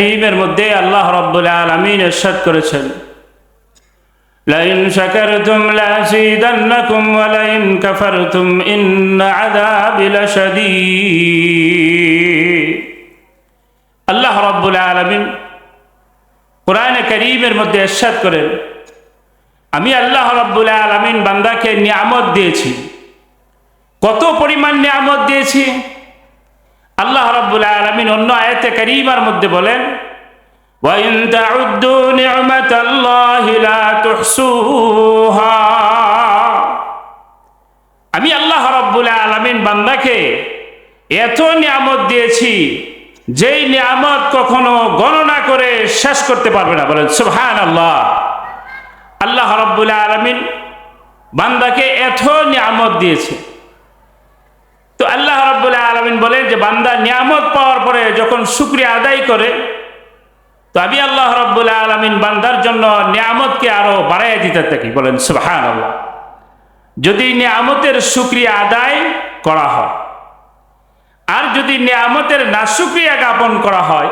কারীমের মধ্যে আল্লাহ রব্বুল আলামিন ইরশাদ করেছেন। লাইন শাকারতুম লাযীদান্নাকুম ওয়া লাইন কাফারতুম ইন্না আযাবি লাশাদীদ আল্লাহ রব্বুল আলামিন কোরআনে কারীমের মধ্যে ইরশাদ করেন, আমি আল্লাহ রব্বুল আলামিন বান্দাকে নিয়ামত দিয়েছি। কত পরিমাণ নিয়ামত দিয়েছি? আল্লাহ রাব্বুল আলামিন অন্য আয়াতে কারীমার মধ্যে বলেন وَإِن تَعُدُّوا نِعْمَةَ اللَّهِ لَا تُحْصُوهَا আমি আল্লাহ রাব্বুল আলামিন বান্দাকে এত নিয়ামত দিয়েছি যেই নিয়ামত কখনো গণনা করে শেষ করতে পারবে না বলেন সুবহানাল্লাহ আল্লাহ রাব্বুল আলামিন বান্দাকে এত নিয়ামত দিয়েছে তো আল্লাহ রাব্বুল আলমিন বলেন যে বান্দা নিয়ামত পাওয়ার পরে যখন শুক্রিয়া আদায় করে, তো আমি আল্লাহ রাব্বুল আলমিন বান্দার জন্য নিয়ামতকে আরও বাড়াইয়া দিতে থাকি। বলেন সুবহান আল্লাহ যদি নিয়ামতের শুক্রিয়া আদায় করা হয়, আর যদি নিয়ামতের না শুক্রিয়া জ্ঞাপন করা হয়,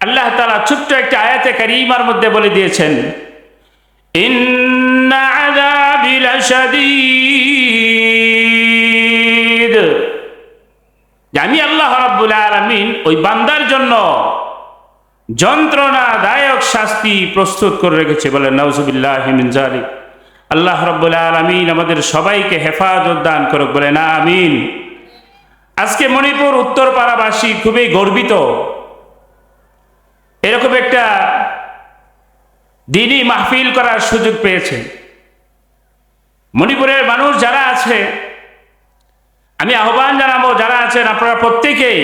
আল্লাহ তালা ছোট্ট একটা আয়াতে কারিমার মধ্যে বলে দিয়েছেন, ইন্না লাশাদীদ। আমি আল্লাহ রাব্বুল আলামিন ওই বান্দার জন্য যন্ত্রণাদায়ক শাস্তি প্রস্তুত করে রেখেছে। বলে নওজুবিল্লাহ মিন জালিক আল্লাহ রাব্বুল আলামিন আমাদের সবাইকে হেফাজত দান করুক। বলে না আমিন। আজকে মণিপুর উত্তরপাড়াবাসী খুবই গর্বিত। এরকম একটা দিনই মাহফিল করার সুযোগ পেয়েছে। মণিপুরের মানুষ যারা আছে আমি আহ্বান জানাব, যারা আছেন, আপনারা প্রত্যেকেই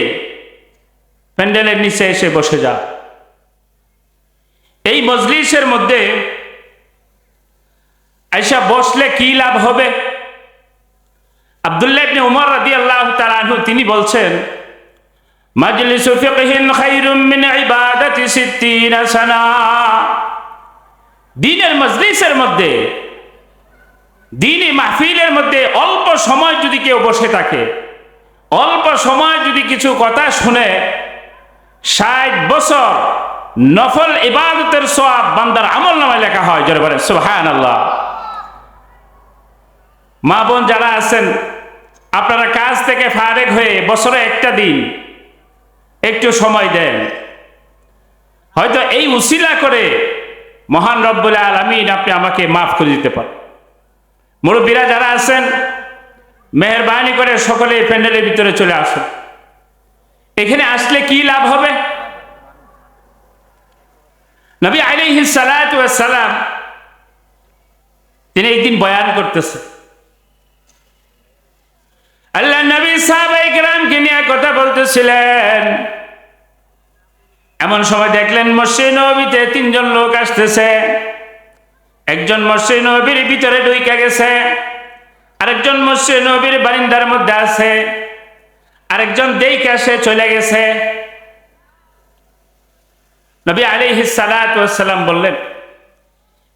প্যান্ডেলের নিচে এসে বসে যা এই মজলিসের মধ্যে আইসা বসলে কি লাভ হবে? আব্দুল্লাহ ইবনে উমর রাদিয়াল্লাহু তাআলা আনহু, তিনি বলছেন, মাজলিসু ফিকহিন খায়রুম মিন ইবাদাতি 60 সানা। দিনের মজলিসের মধ্যে দিনই মাহফিলের মধ্যে অল্প সময় যদি কেউ বসে থাকে, অল্প সময় যদি কিছু কথা শুনে, ষাট বছর নফল ইবাদতের সব বান্দার আমল নামায় লেখা হয়, জোরে বলেন সুহান আল্লাহ মা বোন যারা আছেন, আপনারা কাজ থেকে ফারেক হয়ে বছরে একটা দিন একটু সময় দেন। হয়তো এই উসিলা করে মহান রব্বুল আলমিন আপনি আমাকে মাফ করে দিতে পারেন। মুরব্বীরা যারা আছেন, মেহরবানি করে সকলে প্যান্ডেলের ভিতরে চলে আসুন। এখানে আসলে কি লাভ হবে? নবী আলাইহি সালাম তিনি একদিন বয়ান করতেছে আল্লাহ নবী সাহাবাই গ্রামকে নিয়ে কথা বলতেছিলেন। এমন সময় দেখলেন মসজিদ নবীতে তিনজন লোক আসতেছে। একজন মসজিদ নবীর ভিতরে ঢুইকা গেছে, আরেকজন মসজিদ নবীর বারিন্দার মধ্যে আছে, আরেকজন দেখে সে চলে গেছে। নবী আলাইহি সালাম বললেন,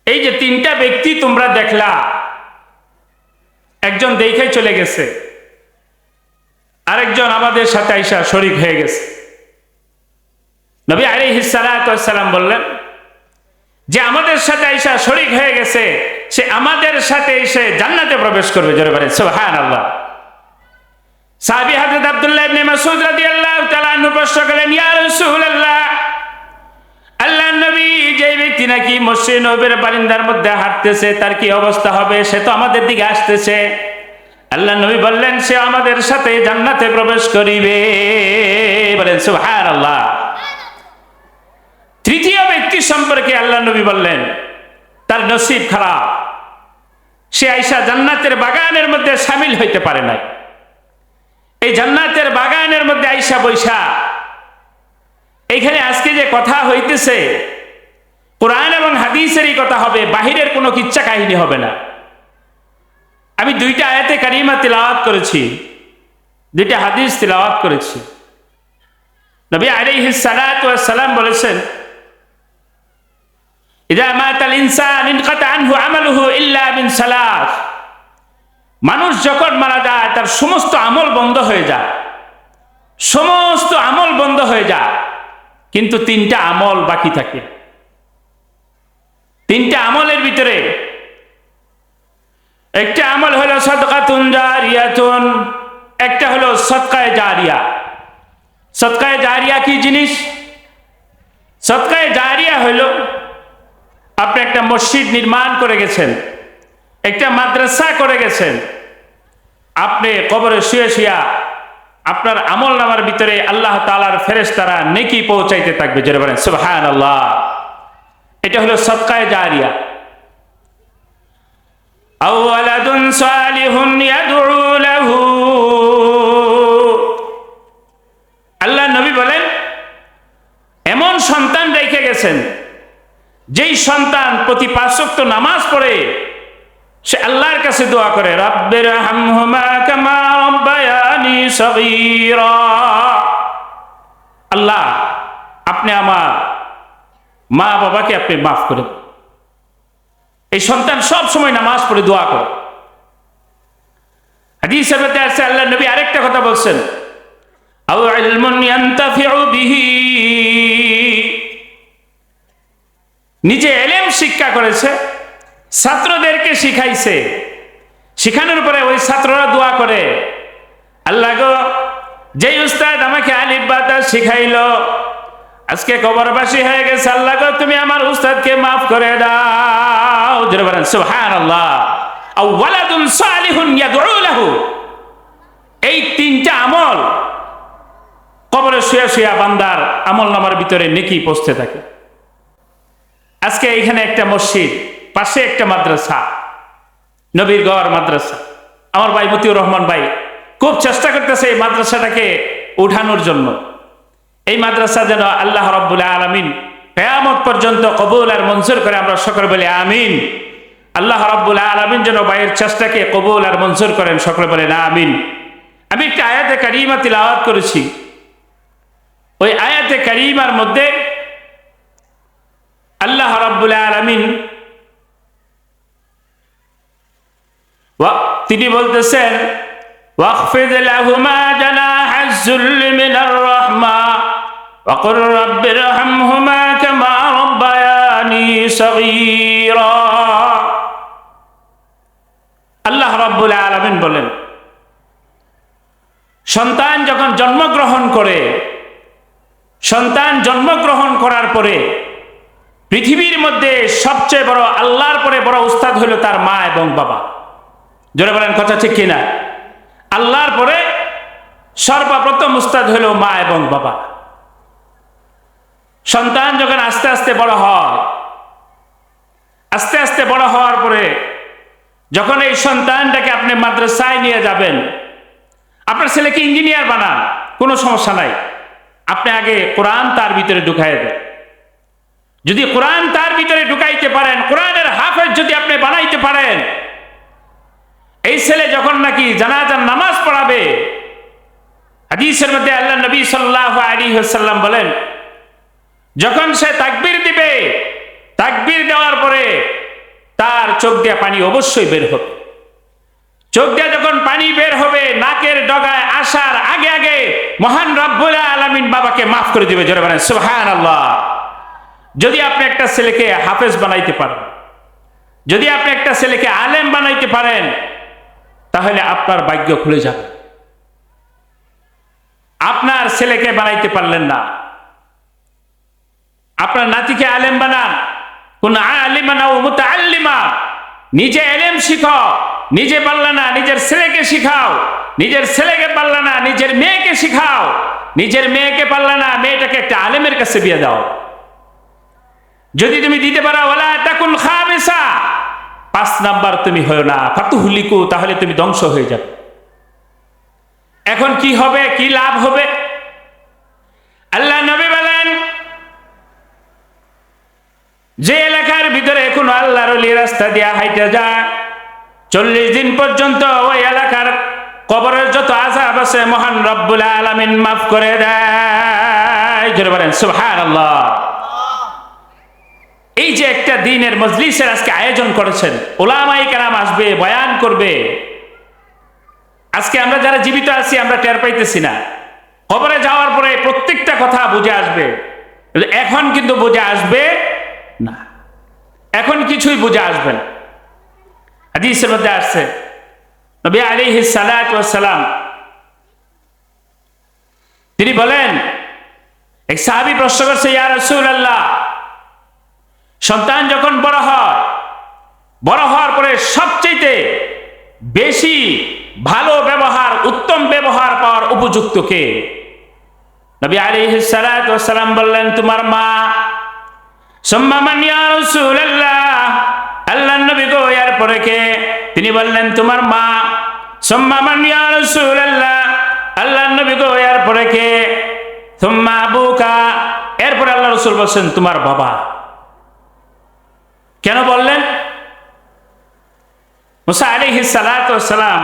এই যে তিনটা ব্যক্তি তোমরা দেখলা, একজন দেখে চলে গেছে, আরেকজন আমাদের সাথে আইসা শরিক হয়ে গেছে। নবী আলাইহি সালাম বললেন যে আমাদের সাথে আইসা শরিক হয়ে গেছে, সে আমাদের সাথে এসে জান্নাতে প্রবেশ করবে, জোরে বলেন সুবহান আল্লাহ সাহাবী হযরত আব্দুল্লাহ ইবনে মাসউদ রাদিয়াল্লাহু তাআলা আনহু প্রশ্ন করলেন, ইয়া রাসূলুল্লাহ আল্লাহ নবী যে ব্যক্তি নাকি মসজিদ নবীর বারিন্দার মধ্যে হাঁটতেছে, তার কি অবস্থা হবে? সে তো আমাদের দিকে আসতেছে। আল্লাহ নবী বললেন, সে আমাদের সাথে জান্নাতে প্রবেশ করিবে। বলেন, সুবহানাল্লাহ। তৃতীয় ব্যক্তি সম্পর্কে আল্লাহ নবী বললেন, তার নসিব খারাপ। সে আইসা জান্নাতের বাগানের মধ্যে সামিল হইতে পারে নাই। এই জান্নাতের বাগানের মধ্যে আইসা বৈশা এখানে আজকে যে কথা হইতেছে, কোরআন এবং হাদিসেরই কথা হবে, বাহিরের কোনো কিচ্ছা কাহিনী হবে না। আমি দুইটা আয়াতে কারিমা তিলাওয়াত করেছি, দুইটা হাদিস তিলাওয়াত করেছি। নবী ওয়াস সালাম বলেছেন ইল্লা মিন মানুষ যখন মারা যায়, তার সমস্ত আমল বন্ধ হয়ে যায়। সমস্ত আমল বন্ধ হয়ে যায়। কিন্তু তিনটা আমল বাকি থাকে। তিনটা আমলের ভিতরে একটা আমল হলো সদকাতুন একটা হলো সৎকায় জারিয়া। সৎকায় জারিয়া কি জিনিস? সৎকায় জারিয়া হইল আপনি একটা মসজিদ নির্মাণ করে গেছেন, একটা মাদ্রাসা করে গেছেন, আপনি কবরে শুয়ে শুয়া আপনার আমল নামার ভিতরে আল্লাহ তালার ফেরেস তারা নেকি পৌঁছাইতে থাকবে যেটা বলেন সুহান আল্লাহ এটা হলো সৎকায় জারিয়া। যেই সন্তান প্রতি পাঁচক্ত নামাজ পড়ে, সে আল্লাহর কাছে দোয়া করে রব্বের আল্লাহ, আপনি আমার মা বাবাকে আপনি মাফ করে এই সন্তান সব সময় নামাজ পড়ে দোয়া করে। মধ্যে আছে, আল্লাহ নবী আরেকটা কথা বলছেন আও ইলমুন ইয়ান্তাফিউ বিহি। নিজে এলেম শিক্ষা করেছে, ছাত্রদেরকে শিখাইছে। শিখানোর পরে ওই ছাত্ররা দোয়া করে, আল্লাহ গো, যেই উস্তাদ আমাকে আলিফ বাতা শিখাইলো, আজকে কবরবাসী হয়ে গেছে, আল্লাহ গো, তুমি আমার উস্তাদকে মাফ করে দাও। জোরে বলেন, সুবহানাল্লাহ। আও ওয়ালাদুন সালিহুন ইয়াদউ লাহু। এই তিনটা আমল কবরে শুয়া শুয়া বান্দার আমল নামার ভিতরে নেকি পৌঁছতে থাকে। আজকে এখানে একটা মসজিদ, পাশে একটা মাদ্রাসা, নবীর গড় মাদ্রাসা। আমার ভাই মতিউর রহমান ভাই খুব চেষ্টা করতেছে এই মাদ্রাসাটাকে উঠানোর জন্য। এই মাদ্রাসা যেন আল্লাহ রব্বুল্লাহ আলমিন কেয়ামত পর্যন্ত কবুল আর মঞ্জুর করে আমরা সকলে বলি আমিন। আল্লাহ রব্বুল্লাহ আলমিন যেন ভাইয়ের চেষ্টাকে কবুল আর মঞ্জুর করেন, সকল বলে না, আমিন। আমি একটা আয়াতে কারিমা তিলাওয়াত করেছি। ওই আয়াতে কারিমার মধ্যে আল্লাহ রব্বুল্লাহ আলমিন তিনি বলতেছেন واخفض لهما جناح الذل من الرحمة وقل رب ارحمهما كما ربياني صغيرا আল্লাহ রব্বুল আলমিন বলেন সন্তান যখন জন্মগ্রহণ করে সন্তান জন্মগ্রহণ করার পরে পৃথিবীর মধ্যে সবচেয়ে বড় আল্লাহর পরে বড় উস্তাদ হলো তার মা এবং বাবা। জোরে বলেন, কথা ঠিক কিনা? আল্লাহর পরে সর্বপ্রথম উস্তাদ হইল মা এবং বাবা। সন্তান যখন আস্তে আস্তে বড় হয়, আস্তে আস্তে বড় হওয়ার পরে যখন এই সন্তানটাকে আপনি মাদ্রাসায় নিয়ে যাবেন, আপনার ছেলেকে ইঞ্জিনিয়ার বানান, কোনো সমস্যা নাই। আপনি আগে কোরআন তার ভিতরে ঢুকাই দেন। যদি কোরআন তার ভিতরে ঢুকাইতে পারেন, কোরআনের হাফেজ যদি আপনি বানাইতে পারেন, এই ছেলে যখন নাকি জানাজার নামাজ পড়াবে, হাদিসের মধ্যে আল্লাহ নবী সাল্লাহ আলী সাল্লাম বলেন, যখন সে তাকবির দিবে, তাকবির দেওয়ার পরে তার চোখ দিয়ে পানি অবশ্যই বের হবে। চোখ দিয়ে যখন পানি বের হবে, নাকের ডগায় আসার আগে আগে মহান রব্বুল আলমিন বাবাকে মাফ করে দিবে, জোরে বলেন সুহান আল্লাহ যদি আপনি একটা ছেলেকে হাফেজ বানাইতে পারেন, যদি আপনি একটা ছেলেকে আলেম বানাইতে পারেন, তাহলে আপনার ভাগ্য খুলে যাবে। আপনার ছেলেকে বানাইতে পারলেন না। আপনার নাতিকে আলেম বানান। কোন আলিমা না মুতা আল্লিমা নিজে এলেম শিখাও, নিজে পারলে না নিজের ছেলেকে শিখাও, নিজের ছেলেকে পারলে না নিজের মেয়েকে শিখাও, নিজের মেয়েকে পারলে না মেয়েটাকে একটা আলেমের কাছে বিয়ে দাও। যদি তুমি দিতে পারো পাঁচ নাম্বার তুমি হয়েও না। ফাতুহুলিকু, তাহলে তুমি ধ্বংস হয়ে যাবে। এখন কি হবে, কি লাভ হবে? আল্লাহ নবী বলেন, যে এলাকার ভিতরে কোনো আল্লাহর রাস্তা দিয়া হাইটে যায়, চল্লিশ দিন পর্যন্ত ওই এলাকার কবরের যত আজাব আছে, মহান রব্বুল আলমিন মাফ করে দেয়। বলেন সুহান আল্লাহ এই যে একটা দিনের মজলিসের আজকে আয়োজন করেছেন ওলামাই কারাম আসবে, বয়ান করবে। আজকে আমরা যারা জীবিত আছি, আমরা টের পাইতেছি না। খবরে যাওয়ার পরে প্রত্যেকটা কথা বুঝে আসবে। এখন কিন্তু বুঝে আসবে না। এখন কিছুই বুঝে আসবে না। আসছে, নবী ওয়াস সালাম তিনি বলেন, এক সাহাবী প্রশ্ন করছে, ইয়া রাসূলুল্লাহ সন্তান যখন বড় হয়, বড় হওয়ার পরে সবচেয়ে বেশি ভালো ব্যবহার, উত্তম ব্যবহার পাওয়ার উপযুক্ত কে? নবী সালাম বললেন, তোমার মা। আল্লাহর নবী গো এর পরে কে? তিনি বললেন, তোমার মা। আল্লাহর নবী গো এর পরে কে? সুম্মা আবুকা। এরপরে আল্লাহ রসুল বলছেন, তোমার বাবা। কেন বললেন? মুসা আলিহি সালাম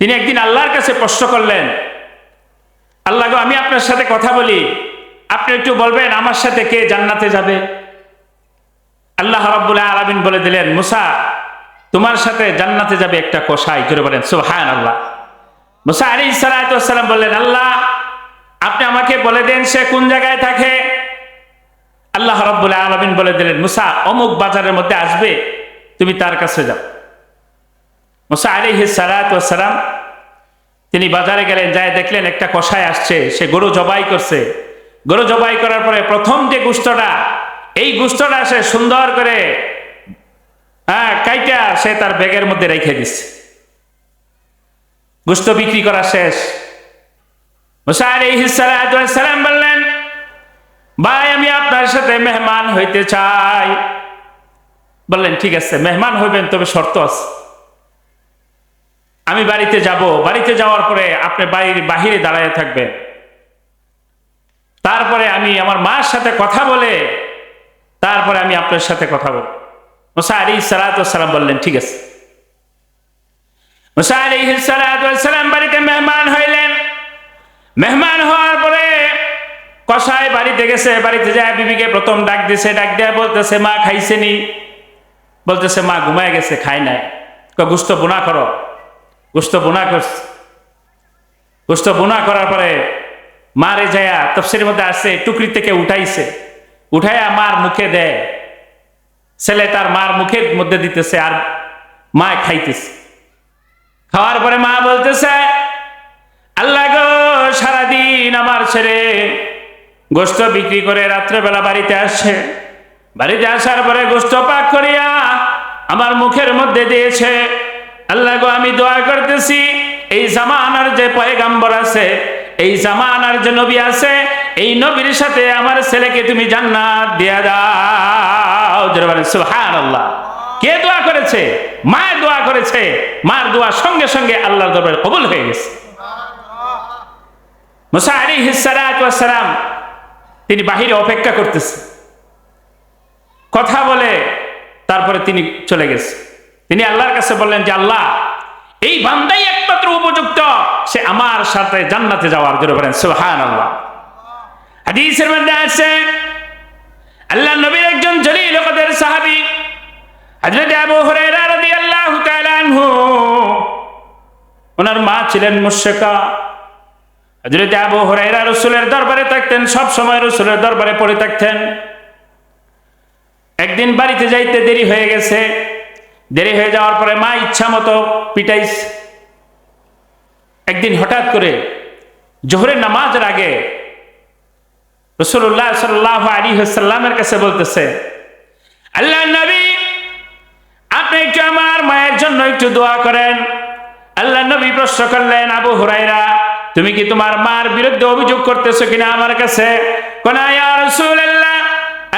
তিনি একদিন আল্লাহর কাছে প্রশ্ন করলেন, আল্লাহ আমি আপনার সাথে কথা বলি। আপনি একটু বলবেন আমার সাথে কে জান্নাতে যাবে? আল্লাহ রব্বুল্লাহ আলমিন বলে দিলেন, মুসা, তোমার সাথে জান্নাতে যাবে একটা কষাই করে বলেন সুহান আল্লাহ মুসা আলী সালাম বললেন, আল্লাহ, আপনি আমাকে বলে দেন সে কোন জায়গায় থাকে? আল্লাহ রব্বুল্লাহ আলমিন বলে দিলেন, মুসা, অমুক বাজারের মধ্যে আসবে, তুমি তার কাছে যাও। মুসা আলী সালাম তিনি বাজারে গেলেন, যায় দেখলেন একটা কষায় আসছে, সে গরু জবাই করছে। গরু জবাই করার পরে প্রথম যে গুস্তটা, এই গুস্তটা সে সুন্দর করে হ্যাঁ কাইটা সে তার ব্যাগের মধ্যে রেখে দিচ্ছে। গুস্ত বিক্রি করা শেষ। মুসা আলি সালাম বললেন ভাই, আমি আপনার সাথে মেহমান হইতে চাই। বললেন, ঠিক আছে, মেহমান হইবেন, তবে শর্ত আছে। আমি বাড়িতে যাব। বাড়িতে যাওয়ার পরে আপনি বাড়ির বাহিরে দাঁড়ায় থাকবেন। তারপরে আমি আমার মার সাথে কথা বলে, তারপরে আমি আপনার সাথে কথা বলব। মুসা আলী বললেন, ঠিক আছে। মুসা আলী বাড়িতে মেহমান হইলেন। মেহমান হওয়ার পরে কষাই বাড়িতে গেছে, বাড়িতে যায় বিবিকে প্রথম ডাক দিছে, ডাক দেয়া বলতেছে, মা খাইছেনি বলতেছে, মা, ঘুমায় গেছে খায় নাই। গুস্ত বোনা করো। গুস্ত বোনা করছে গুস্ত বোনা করার পরে মারে যায়া তফসির মধ্যে আসছে, টুকরি থেকে উঠাইছে। উঠাইয়া মার মুখে দেয়। ছেলে তার মার মুখের মধ্যে দিতেছে আর মা খাইতেছে। খাওয়ার পরে মা বলতেছে, আল্লাহ গো, সারাদিন আমার ছেলে গোস্ত বিক্রি করে রাত্রেবেলা বাড়িতে আসছে বাড়িতে আসার পরে গোস্ত পাক করিয়া আমার মুখের মধ্যে দিয়েছে, আল্লাহ গো, আমি দোয়া করতেছি, এই জামানার যে পয়গাম্বর আছে, এই জামানার যে নবী আছে, এই নবীর সাথে আমার ছেলেকে তুমি জান্নাত দিয়া দাও। সুহান আল্লাহ কে দোয়া করেছে? মায়ের দোয়া করেছে। মার দোয়া সঙ্গে সঙ্গে আল্লাহর দরবারে কবুল হয়ে গেছে। মুসা আলী হিসালাম তিনি বাহিরে অপেক্ষা করতেছে। কথা বলে তারপরে তিনি চলে গেছে। তিনি আল্লাহর কাছে বললেন যে, আল্লাহ, এই বান্দাই একমাত্র উপযুক্ত। সে আমার সাথে জান্নাতে যাওয়ার জন্য বলেন সুহান আল্লাহ হাদিসের মধ্যে আছে, আল্লাহ নবীর একজন জলিল কদের সাহাবী, হযরত আবু হুরায়রা রাদিয়াল্লাহু তাআলা আনহু, ওনার মা ছিলেন মুশরিকা। হযরত আবু হুরায়রা রাসূলের দরবারে থাকতেন, সব সময় রাসূলের দরবারে পড়ে থাকতেন। একদিন বাড়িতে যাইতে দেরি হয়ে গেছে। দেরি হয়ে যাওয়ার পরে মা ইচ্ছা মতো পিটাইস একদিন হঠাৎ করে জোহরের নামাজের আগে রসুল্লাহ সাল্লাহ আলী সাল্লামের কাছে বলতেছে আল্লাহ নবী, আপনি একটু আমার মায়ের জন্য একটু দোয়া করেন। আল্লাহ নবী প্রশ্ন করলেন, আবু হুরাইরা তুমি কি তোমার মার বিরুদ্ধে অভিযোগ করতেছো কিনা আমার কাছে?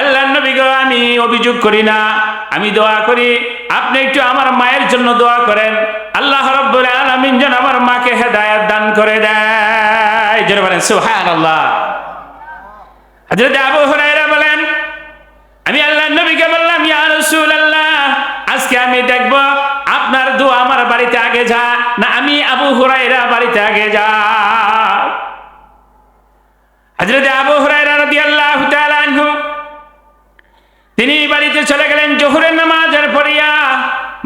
আল্লাহ আমি অভিযোগ করি না, আমি দোয়া করি। আপনি একটু আমার মায়ের জন্য দোয়া করেন। আল্লাহ রব্বুল আলামিন যেন আমার মাকে দান করে দেয়। বলেন, সুবহানাল্লাহ। আবু দোয়া আমার বাড়িতে আগে যা, না আমি আবু হুরায়রা বাড়িতে আগে যা। হযরত আবু হুরায়রা রাদিয়াল্লাহু তাআলা আনহু, তিনি বাড়িতে চলে গেলেন জোহরের নামাজের পড়িয়া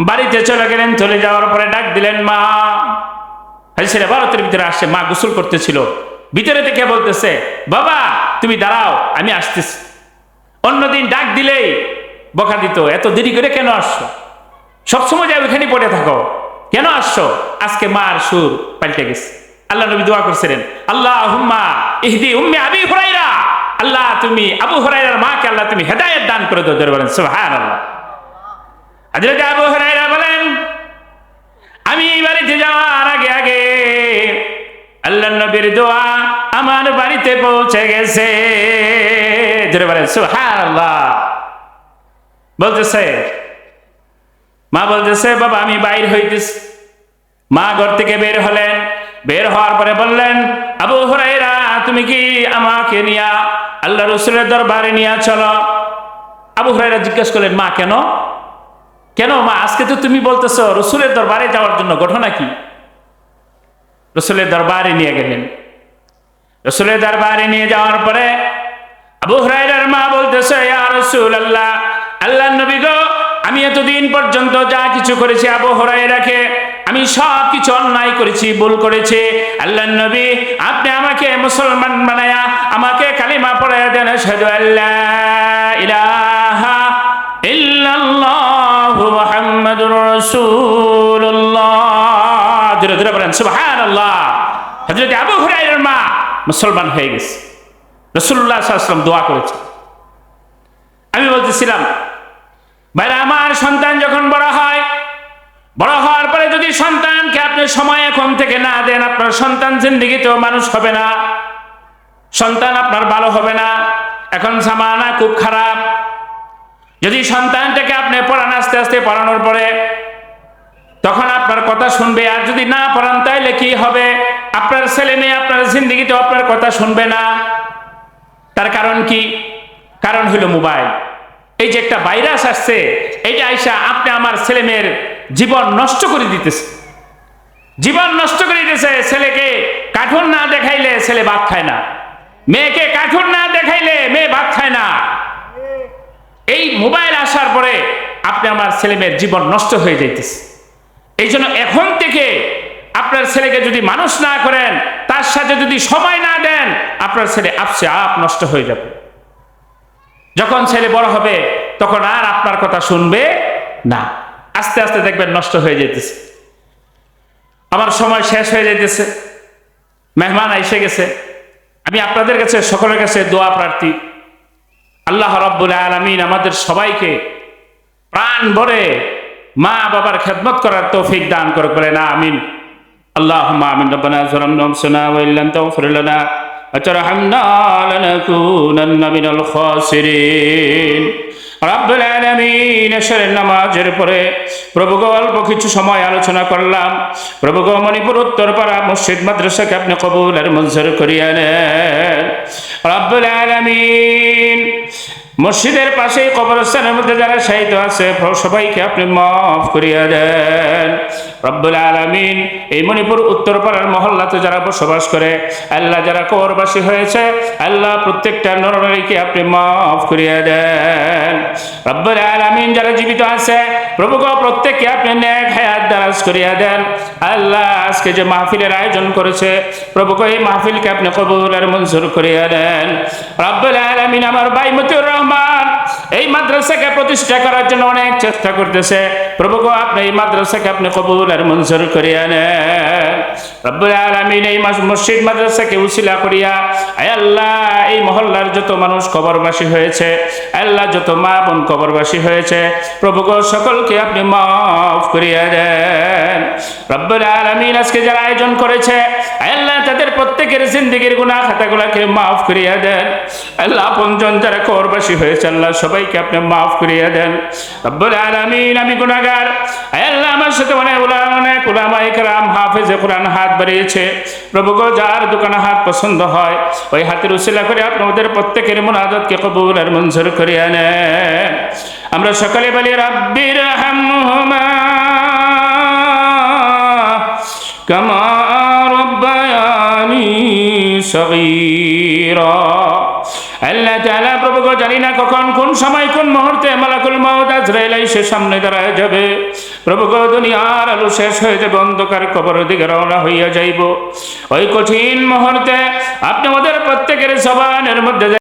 বাড়িতে চলে গেলেন, চলে যাওয়ার পরে ডাক দিলেন মা। হাজিসের ভারতের ভিতরে আসছে মা গোসল করতেছিল। ভিতরে থেকে বলতেছে, বাবা, তুমি দাঁড়াও, আমি আসতেছি। অন্যদিন ডাক দিলেই বকা দিত, এত দেরি করে কেন আসছো? সবসময় যাই ওইখানে পড়ে থাকো। কেন আসছো? আজকে মার সুর পাল্টে গেছে। আল্লাহ নবী দোয়া করছিলেন আল্লাহ হুম্মা ইহদি উম্মে আবি হুরাইরা। আল্লাহ, তুমি আবু হুরাইরার মাকে আল্লাহ তুমি হেদায়েত দান করে দাও বলেন, সুবহানাল্লাহ। হযরত আবু হুরাইরা বলেন, আমি এই বাড়িতে যাওয়ার আগে আগে আল্লাহ নবীর দোয়া আমার বাড়িতে পৌঁছে গেছে। বলেন, সুবহানাল্লাহ। বলতেছে মা বলতেছে, বাবা, আমি বাইর হইতেছি। মা ঘর থেকে বের হলেন। বের হওয়ার পরে বললেন, আবু হরাইরা তুমি কি আমাকে নিয়া আল্লাহ রসুলের দরবারে নিয়ে চলো? আবু হরাইরা জিজ্ঞেস করলেন, মা, কেন? কেন, মা, আজকে তো তুমি বলতেছো রসুলের দরবারে যাওয়ার জন্য, ঘটনা কি? রসুলের দরবারে নিয়ে গেলেন। রসুলের দরবারে নিয়ে যাওয়ার পরে আবু হুরাইরার মা বলতেছে আল্লাহ আল্লাহ নবী গো আমি এতদিন পর্যন্ত যা কিছু করেছি আবু হুরাইরাকে আমি সব কিছু অন্যায় করেছি, ভুল করেছি। আল্লাহ নবী, আপনি আমাকে মুসলমান বানায়া, আমাকে কালিমা পড়াইয়া দেন, আশহাদু আল্লাহ ইলাহা ইল্লাল্লাহু মুহাম্মাদুর রাসূলুল্লাহ। ধীরে ধীরে বলেন, সুবহানাল্লাহ। হযরত আবু হুরাইরার মা মুসলমান হয়ে গেছে। রসুল্লাহ সাল্লাম দোয়া করেছে আমি বলতেছিলাম ভাইরা, আমার সন্তান যখন বড় হয়, বড় হওয়ার পরে যদি সন্তানকে আপনি সময় এখন থেকে না দেন, আপনার সন্তান জিন্দিগিতেও মানুষ হবে না, সন্তান আপনার ভালো হবে না, এখন জামানা খুব খারাপ। যদি সন্তানটাকে আপনি পড়ান আস্তে আস্তে পড়ানোর পরে, তখন আপনার কথা শুনবে, আর যদি না পড়ান, তাইলে কি হবে? আপনার ছেলে মেয়ে আপনার জিন্দিগিতে আপনার কথা শুনবে না। তার কারণ কি? কারণ হলো মোবাইল। এই যে একটা ভাইরাস আসছে, এইটা আইসা আপনি আমার ছেলে মেয়ের জীবন নষ্ট করে দিতেছে। জীবন নষ্ট করে দিতেছে, ছেলেকে কাঠুন না দেখাইলে ছেলে ভাত খায় না। মেয়েকে কাঠুন না দেখাইলে মেয়ে ভাত খায় না। এই মোবাইল আসার পরে আপনি আমার ছেলে মেয়ের জীবন নষ্ট হয়ে যাইতেছে। এই জন্য এখন থেকে আপনার ছেলেকে যদি মানুষ না করেন, তার সাথে যদি সময় না দেন, আপনার ছেলে আপসে আপ নষ্ট হয়ে যাবে। যখন ছেলে বড় হবে, তখন আর আপনার কথা শুনবে না। আস্তে আস্তে দেখবেন নষ্ট হয়ে যেতেছে। আমার সময় শেষ হয়ে যেতেছে। মেহমান এসে গেছে। আমি আপনাদের কাছে, সকলের কাছে দোয়া প্রার্থী। আল্লাহ রব্বুল আলমিন আমাদের সবাইকে প্রাণ ভরে মা বাবার খেদমত করার তৌফিক দান করে বলেন আমিন। আল্লাহ আমিন। রব্বানা জরামনা সুনা ওয়া ইল্লাম লানা وترحمنا لنكونن من الخاسرين রব্বুল আলামিন এশারের নামাজের পরে প্রভু গো অল্প কিছু সময় আলোচনা করলাম প্রভু গো মণিপুর উত্তরপাড়া মসজিদ মাদ্রাসাকে আপনি কবুল আর মঞ্জুর করিয়া নেন রব্বুল আলামিন মসজিদের পাশে কবরস্থানের মধ্যে যারা শাহিত আছে সবাইকে আপনি মাফ করিয়া দেন। রব্বুল আলমিন এই মণিপুর উত্তরপাড়ার মহল্লাতে যারা বসবাস করে, আল্লাহ যারা কবরবাসী হয়েছে, আল্লাহ প্রত্যেকটা নরনারীকে আপনি মাফ করিয়া দেন। রব্বুল আলমিন যারা জীবিত আছে প্রভু গো প্রত্যেককে আপনি ন্যাক হায়াত দারাজ করিয়া দেন। আল্লাহ আজকে যে মাহফিলের আয়োজন করেছে প্রভু গো এই মাহফিলকে আপনি কবুল আর মঞ্জুর করিয়া দেন। রব্বুল আলমিন আমার ভাই মতিউর রহমান। এই মাদ্রাসাকে প্রতিষ্ঠা করার জন্য অনেক চেষ্টা করতেছে। প্রভু গো, আপনি এই মাদ্রাসাকে আপনি কবুল আর মঞ্জুর করিয়া নেন। রব্বুল আলামিন এই মসজিদ মাদ্রাসাকে উসিলা করিয়া, আয় আল্লাহ, এই মহল্লার যত মানুষ কবরবাসী হয়েছে আল্লাহ, যত মা বোন কবরবাসী হয়েছে, প্রভু গো, সকলকে আপনি মাফ করিয়া দেন। রব্বুল আলামিন আজকে যারা আয়োজন করেছে আল্লাহ, তাদের প্রত্যেকের জিন্দিগির গুনাহ খাতাগুলোকে মাফ করিয়া দেন। আল্লাহ আপনজন যারা কবরবাসী হয়েছে, আল্লাহ সবাইকে আপনি মাফ করিয়া দেন। রব্বুল আলামিন, আমি গুনাহগার। আল্লাহ, আমার সাথে অনেক উলামা অনেক উলামা ইকরাম হাফেজে কোরআন হাত বাড়িয়েছে। প্রভু গো, যার দোকানে হাত পছন্দ হয়, ওই হাতের উসিলা করে আপনি ওদের প্রত্যেকের মুনাজাতকে কবুল আর মঞ্জুর করিয়া নেন। আমরা সকালে বলি, রাব্বির হামহুমা কামা রব্বায়ানি সগীরা। আল্লাহ তাআলা প্রভু জানি না কখন, কোন সময়, কোন মুহূর্তে মালাকুল মাউত আজরাইল এসে সামনে দাঁড়ায় যাবে। প্রভু গো, দুনিয়ার আলো শেষ হয়ে যাবে, অন্ধকার কবর দিকে রওনা হইয়া যাইব। ওই কঠিন মুহূর্তে আপনি আমাদের প্রত্যেকের সবানের মধ্যে